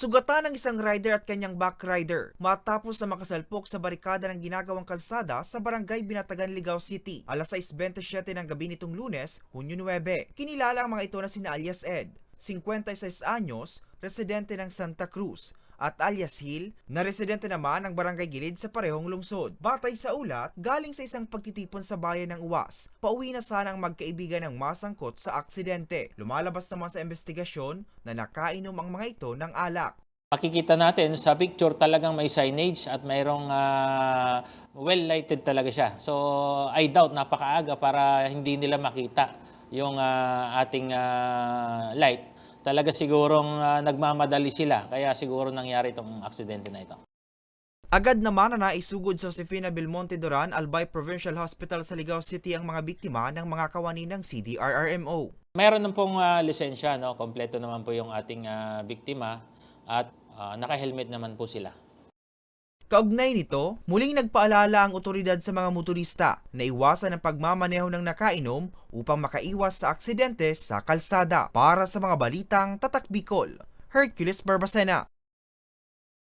Sugatan ng isang rider at kanyang backrider matapos na makasalpok sa barikada ng ginagawang kalsada sa barangay Binatagan, Ligao City. Alas 6.27 ng gabi nitong lunes, Hunyo 9. Kinilala ang mga ito na sina alias Ed, 56 anyos, residente ng Santa Cruz, at alias Hill, na residente naman ng barangay Gilid sa parehong lungsod. Batay sa ulat, galing sa isang pagtitipon sa bayan ng Uwas, pauwi na sana ang magkaibigan ng masangkot sa aksidente. Lumalabas naman sa investigasyon na nakainom ang mga ito ng alak. Makikita natin sa picture talagang may signage at mayroong ah, well lighted talaga siya. So I doubt napakaaga para hindi nila makita yung ah, ating ah, light. Talaga sigurong ah, nagmamadali sila kaya siguro nangyari itong aksidente na ito. Agad naman na naisugod sa Josefina Belmonte Duran Albay Provincial Hospital sa Ligao City ang mga biktima ng mga kawani ng CDRRMO. Mayroon na pong ah, lisensya, no? kompleto naman po yung ating ah, biktima at ah, naka-helmet naman po sila. Kaugnay nito, muling nagpaalala ang otoridad sa mga motorista na iwasan ang pagmamaneho ng nakainom upang makaiwas sa aksidente sa kalsada. Para sa mga balitang Tatak Bicol, Hercules Barbacena.